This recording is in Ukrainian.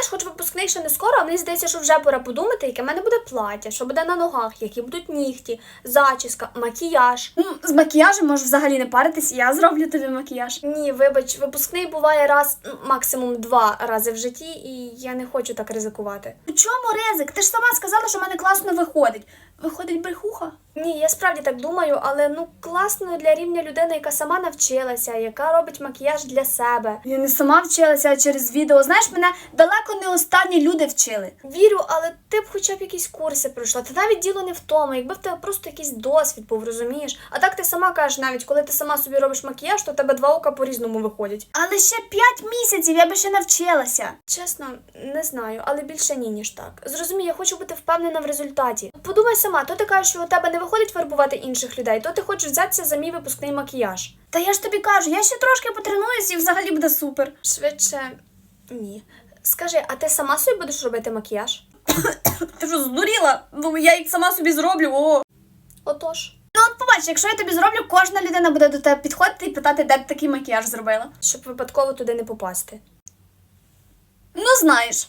знаєш, хоч випускний ще не скоро, а мені здається, що вже пора подумати, яке в мене буде плаття, що буде на ногах, які будуть нігті, зачіска, макіяж. Ну, з макіяжем можеш взагалі не паритись, я зроблю тобі макіяж. Ні, вибач, випускний буває раз, максимум два рази в житті, і я не хочу так ризикувати. У чому ризик? Ти ж сама сказала, що в мене класно виходить. Виходить брехуха? Ні, я справді так думаю, але ну класно для рівня людини, яка сама навчилася, яка робить макіяж для себе. Я не сама вчилася а через відео. Знаєш, мене далеко не останні люди вчили. Вірю, але ти б хоча б якісь курси пройшла. Та навіть діло не в тому, якби в тебе просто якийсь досвід був, розумієш? А так ти сама кажеш, навіть коли ти сама собі робиш макіяж, то в тебе два ока по-різному виходять. Але ще п'ять місяців я би ще навчилася. Чесно, не знаю, але більше ні, ніж так. Зрозумій, я хочу бути впевнена в результаті. Подумай сама, то ти кажеш, що у тебе не виходить фарбувати інших людей, то ти хочеш взятися за мій випускний макіяж. Та я ж тобі кажу, я ще трошки потренуюсь і взагалі буде супер. Швидше ні. Скажи, а ти сама собі будеш робити макіяж? Ти що, здуріла? Ну я їх сама собі зроблю. О. Отож, Ну от побач, якщо я тобі зроблю, кожна людина буде до тебе підходити і питати, де ти такий макіяж зробила. щоб випадково туди не попасти. Ну знаєш.